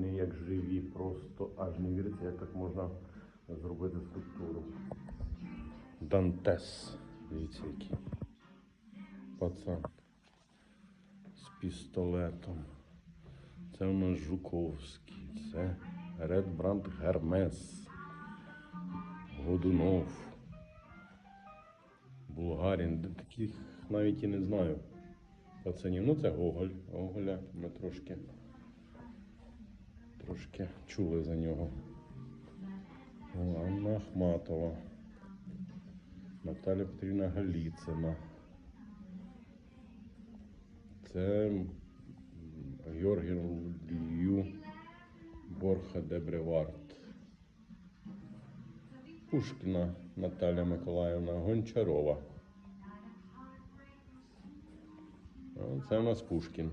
вони як живі, просто аж не віриться, як так можна зробити скульптуру. Дантес. Дивіться, який. Пацан. З пістолетом. Це у нас Жуковський. Це Редбранд Гермес. Годунов. Булгарін. Таких навіть і не знаю. Пацанів. Ну це Гоголь. Гоголя ми трошки. Трошки чули за нього. Анна Ахматова. Наталя Петрівна Галіцина. Це Георгій Лью Борха Дебревард. Пушкіна Наталя Миколаївна Гончарова. Це у нас Пушкін.